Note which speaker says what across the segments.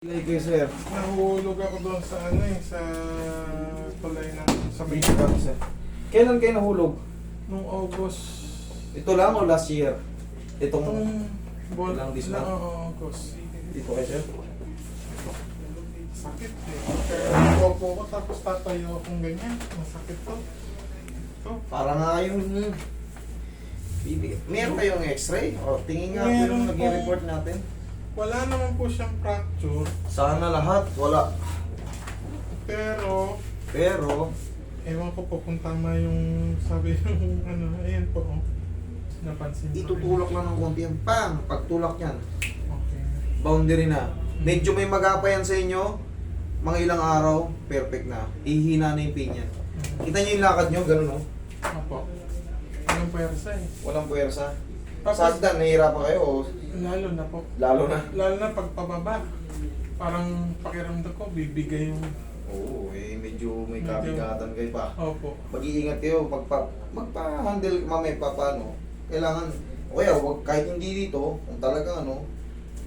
Speaker 1: Ilay kayo, sir.
Speaker 2: Nahulog ako doon sa ano eh, sa tulay ng sa
Speaker 1: Medyo kami, sir. Kailan kayo nahulog?
Speaker 2: nung August.
Speaker 1: Ito lang o last year? Itong...
Speaker 2: Itong bol
Speaker 1: Ilang this
Speaker 2: na
Speaker 1: month?
Speaker 2: oo, August.
Speaker 1: Dito kayo, sir?
Speaker 2: Sakit eh. Kaya opo ko tapos tatayo akong ganyan. Masakit to. Ito.
Speaker 1: Para nga yung... Bibig. Meron kayong x-ray? O, tingin nga po
Speaker 2: Meron
Speaker 1: yung
Speaker 2: po.
Speaker 1: naging report natin.
Speaker 2: Wala naman po siyang fracture.
Speaker 1: Sana lahat, wala.
Speaker 2: Pero,
Speaker 1: Pero,
Speaker 2: ewan ko po kung tama yung sabi yung ano, ayan po. Oh. Napansin ko rin.
Speaker 1: itutulak lang ng konti yan. Pang! Pagtulak yan.
Speaker 2: Okay.
Speaker 1: Boundary na. Medyo may magapa yan sa inyo. Mga ilang araw, perfect na. Ihina na yung pin yan.
Speaker 2: Mm.
Speaker 1: Kita niyo yung lakad nyo, ganun o.
Speaker 2: Opo. Anong pwersa eh.
Speaker 1: Walang puwersa.
Speaker 2: Tapos-
Speaker 1: Sa hagdan, nahihirapan kayo o
Speaker 2: Lalo na po.
Speaker 1: lalo na?
Speaker 2: Lalo na pagpababa. Parang pakiramdam ko, bibigay yung...
Speaker 1: Oo, eh medyo may
Speaker 2: Medyo-
Speaker 1: kabigatan kayo pa.
Speaker 2: Opo.
Speaker 1: Mag-iingat kayo, magpa, magpa-handle mamaya pa paano. Kailangan, o kaya wag, kahit hindi dito, kung talaga ano,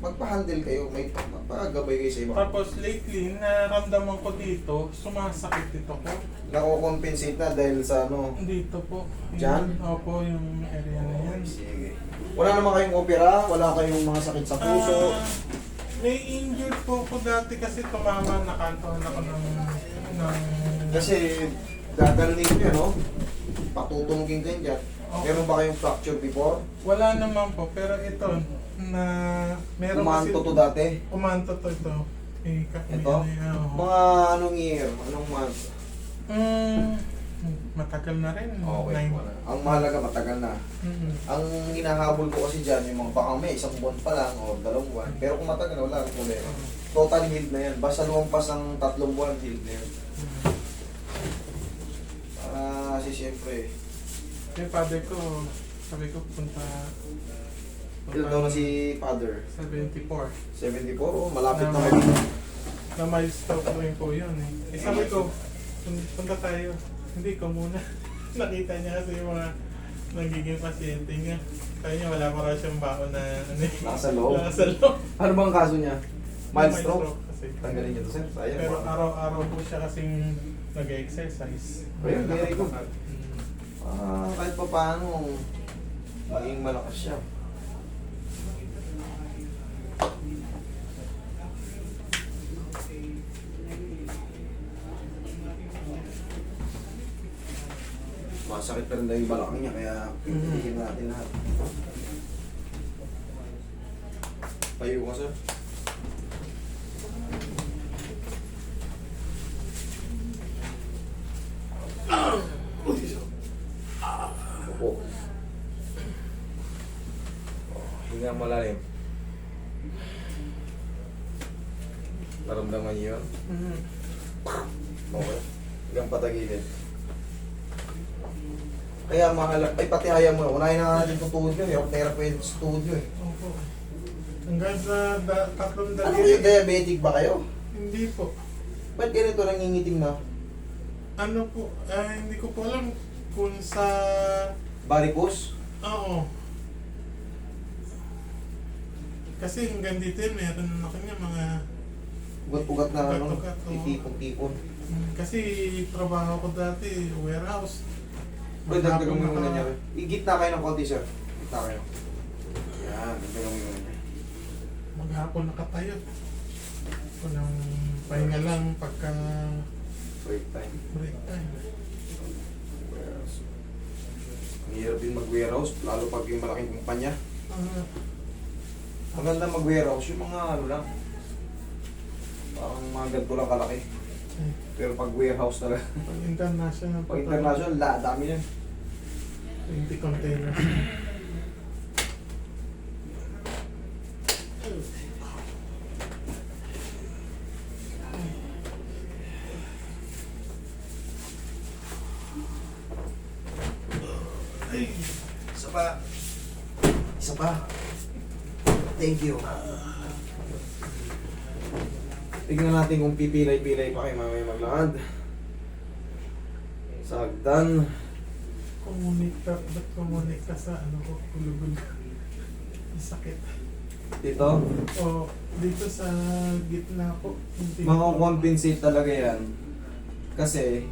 Speaker 1: magpa-handle kayo, may magpagabay kayo sa iba.
Speaker 2: Tapos lately, naramdaman ko dito, sumasakit dito ko.
Speaker 1: Nako-compensate na dahil sa ano.
Speaker 2: Dito po. Yung-
Speaker 1: Diyan?
Speaker 2: Opo, yung area na yan.
Speaker 1: Sige. Wala naman kayong opera, wala kayong mga sakit sa puso.
Speaker 2: Ah, may injured po ko dati kasi tumama, nakantohan ako ng... ng
Speaker 1: Kasi gaganunin nyo, no? Patutungin kayo dyan.
Speaker 2: Okay.
Speaker 1: Meron ba kayong fracture before?
Speaker 2: Wala naman po, pero ito, na... Meron
Speaker 1: Kumanto to dati?
Speaker 2: Kumanto to ito. Eh,
Speaker 1: Ito?
Speaker 2: ano oo.
Speaker 1: Mga anong year? Anong month?
Speaker 2: Mm, matagal na rin.
Speaker 1: Okay.
Speaker 2: Nine.
Speaker 1: wala. Ang mahalaga, matagal na.
Speaker 2: Mm.
Speaker 1: Ang hinahabol ko kasi dyan, yung mga baka may isang buwan pa lang o dalawang buwan. Pero kung matagal, wala akong problema. Total healed na yan. Basta lumampas ng tatlong buwan, healed na yan. Ah, kasi siyempre,
Speaker 2: Yung father ko, sabi ko punta...
Speaker 1: ilan daw na si father?
Speaker 2: 74.
Speaker 1: 74, oh, malapit na kayo.
Speaker 2: Na milestone ko rin po yun eh. eh sabi ko, pun- punta tayo. Hindi ko muna. Nakita niya kasi yung mga nagiging pasyente niya. Kaya niya wala pa raw siyang baon na ano eh.
Speaker 1: Nasa loob.
Speaker 2: Nasa loob.
Speaker 1: Ano bang kaso niya? Mild stroke?
Speaker 2: kasi.
Speaker 1: Tanggalin niyo to, sir. Sayang.
Speaker 2: Pero araw-araw po siya kasing nag-exercise.
Speaker 1: Ayun, very good. Ah, kahit pa paano, maging malakas siya. Masakit pa rin daw yung balakang niya, kaya pipiliin natin lahat. Tayo ka, sir. Opo. Hinga malalim. Naramdaman niyo yun?
Speaker 2: Mhm.
Speaker 1: Okay. Hanggang patagilid. Kaya mahal, ay pati ayaw mo, unahin na natin itong tuhod nyo, yung therapy sa tuhod nyo eh.
Speaker 2: Opo. Hanggang sa da- tatlong
Speaker 1: Ano
Speaker 2: daliri.
Speaker 1: yung diabetic ba kayo?
Speaker 2: Hindi po.
Speaker 1: Ba't ganito nangingitim na?
Speaker 2: Ano po, ah, hindi ko po alam kung sa...
Speaker 1: Varicose?
Speaker 2: Oo. Kasi hanggang dito yun, meron na kanya mga...
Speaker 1: Ugat-ugat na ano,
Speaker 2: Ugat-ugat, oo.
Speaker 1: titipon-tipon.
Speaker 2: Mm, Kasi trabaho ko dati, warehouse. Maghapon
Speaker 1: dagdagan mo muna niya. Igitna kayo ng konti, sir. Igitna kayo. Yan, dagdagan mo yung muna niya.
Speaker 2: Maghapon nakatayo. Walang pahinga lang pagka
Speaker 1: Break time.
Speaker 2: break time.
Speaker 1: Warehouse. Ang hirap din mag-warehouse, lalo pag yung malaking kumpanya.
Speaker 2: Ah,
Speaker 1: Maganda mag-warehouse, yung mga ano lang. Parang mga ganito lang kalaki.
Speaker 2: eh,
Speaker 1: Pero pag warehouse na lang.
Speaker 2: pag international.
Speaker 1: Pag international, la, dami yan.
Speaker 2: 20 containers.
Speaker 1: Isa pa. Isa pa. Thank you. Tignan natin kung pipilay-pilay pa kayo mamaya maglakad. Sa hagdan.
Speaker 2: Kumunik ka, ba't kumunik ka sa ano ko, kulugul. Ang sakit.
Speaker 1: Dito,
Speaker 2: O, dito sa gitna. Hindi
Speaker 1: makakompensate talaga yan. Kasi,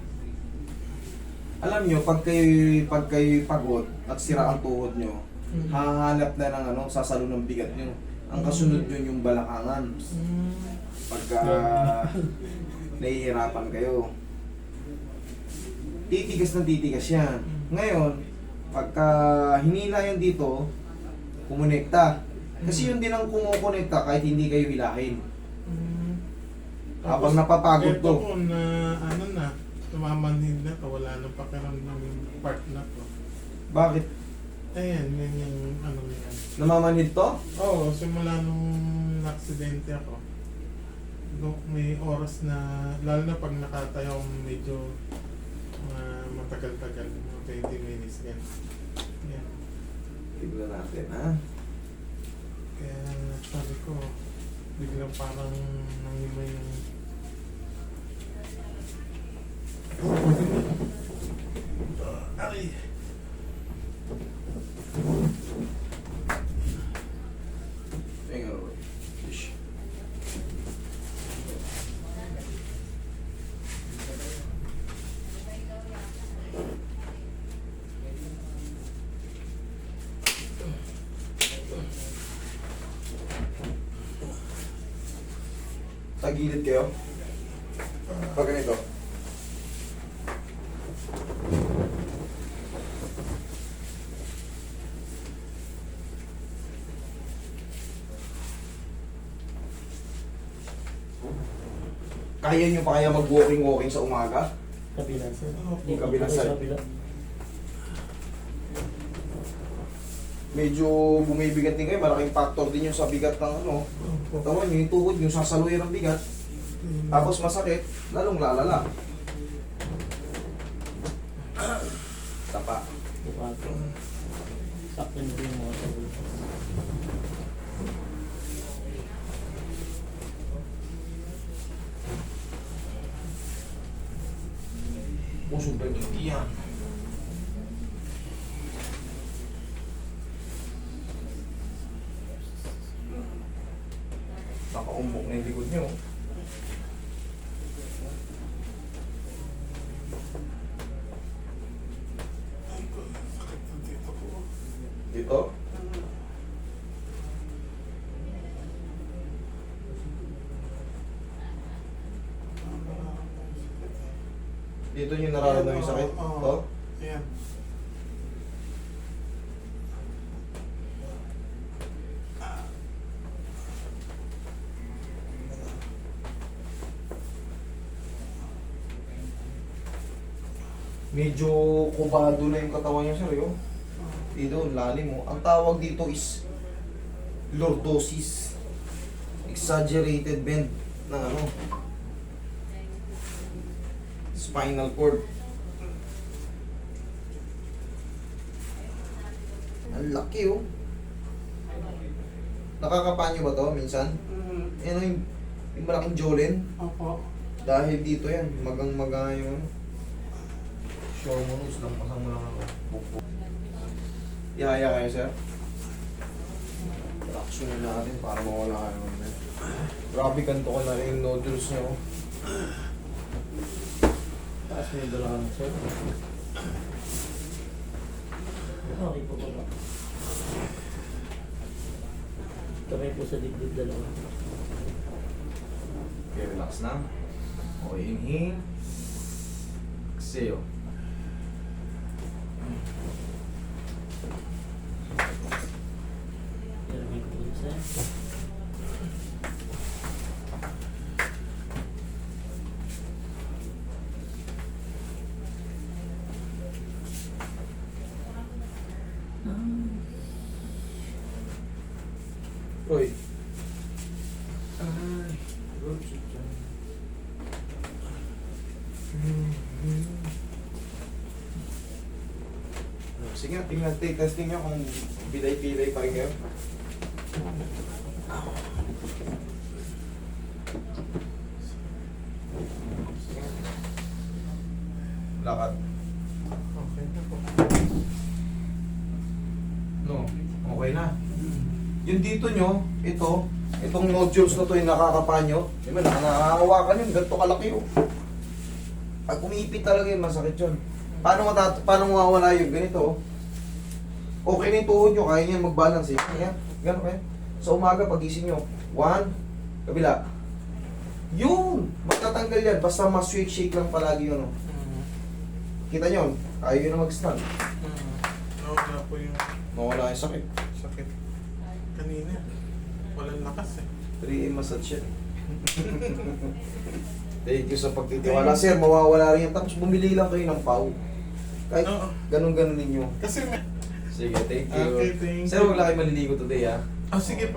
Speaker 1: alam nyo, pag kayo, pag kayo pagod at sira ang tuhod nyo,
Speaker 2: Mm.
Speaker 1: hahanap na ng ano, sasalo ng bigat nyo. Ang kasunod nyo yung balakangan.
Speaker 2: Mm.
Speaker 1: Pagka nahihirapan kayo. Titigas na titigas yan. Ngayon, pagka hinila yan dito, kumonekta. Kasi yun din ang kumukonekta kahit hindi kayo hilahin.
Speaker 2: Mm.
Speaker 1: Habang napapagod
Speaker 2: Ito
Speaker 1: to.
Speaker 2: po na ano na, tumamanhin na to, wala nang pakiramdam yung part na to.
Speaker 1: Bakit?
Speaker 2: Ayan, yan yung ano yan.
Speaker 1: Namamanhid to?
Speaker 2: Oo, simula nung aksidente ako. No, may oras na, lalo na pag nakatayo medyo uh, matagal-tagal, mga 20 minutes yan. Yan.
Speaker 1: Tignan natin, ha?
Speaker 2: Kaya sabi ko, biglang parang nangima yung Ay!
Speaker 1: Tingnan mo. Ish. Tagilid kayo. Pag ganito. Kaya nyo pa kaya mag-walking-walking sa umaga?
Speaker 3: Kabila sir.
Speaker 2: Opo,
Speaker 1: kabila, sir.
Speaker 3: Kabila.
Speaker 1: Medyo bumibigat din kayo. Malaking factor din yung sa bigat ng ano. Tawan nyo, yung tuhod nyo, sasaluyan ng bigat. Tapos masakit, lalong lalala. Tapa.
Speaker 3: Bukato. Sakyan din yung mga sabi.
Speaker 1: Busog na hindi yan. Nakaumbok na yung likod nyo. Dito? Dito yung nararamdaman yung sakit?
Speaker 2: Oo. Ayan.
Speaker 1: Medyo kubado na yung katawan niya, sir, yun. Dito, ang lalim mo. Ang tawag dito is lordosis. Exaggerated bend ng ano. Spinal cord. Ang laki, oh. Nakakapanyo ba to minsan?
Speaker 2: Mm,
Speaker 1: Yan oh, yung, yung malaking jolin.
Speaker 2: Opo.
Speaker 1: Dahil dito yan, magang maga yung ano. Sure mo pasang mo lang ako. Buko. Ihaya kayo, sir. Traction natin para mawala kayo. Grabe ganito ko na yung nodules niyo.
Speaker 3: Taas mo yung dalahan sir. Okay po ba? Kamay po sa dibdib dalawa.
Speaker 1: Okay, relax na. Okay, inhale. Exhale.
Speaker 3: Kamay po dun sir.
Speaker 1: Roy. Ay, good. Sige, tingnan, take testing nyo kung pilay-pilay pa rin kayo. Sige. Lakad.
Speaker 2: Okay na po.
Speaker 1: No, okay na. Yung dito nyo, ito, itong nodules na to yung nakakapa nyo, di ba, nakakahawakan yun, ganito kalaki yun. Pag umiipit talaga yun, masakit yun. Paano, matat paano mawawala yun? Ganito, oh. Okay na yung tuhod nyo, kaya nyo mag-balance eh. Ayan, gano'n kayo. Sa umaga, pagising nyo, one, kabila. Yun! Magtatanggal yan, basta mas-shake-shake lang palagi yun. Oh.
Speaker 2: Mm.
Speaker 1: Kita nyo, ayaw yun na mag-stand.
Speaker 2: Mm. Nawala po yung
Speaker 1: Mawala yung sakit.
Speaker 2: sakit. Kanina, walang lakas eh.
Speaker 1: 3 massage yan. Thank you sa pagtitiwala. Sir, mawawala rin yan. Tapos bumili lang kayo ng pau. Kahit
Speaker 2: Oo.
Speaker 1: ganun-ganun ninyo.
Speaker 2: Kasi may...
Speaker 1: Sige, thank you.
Speaker 2: Okay, thank
Speaker 1: Sir,
Speaker 2: you.
Speaker 1: wala kayo maliligo today, ha?
Speaker 2: Oh, sige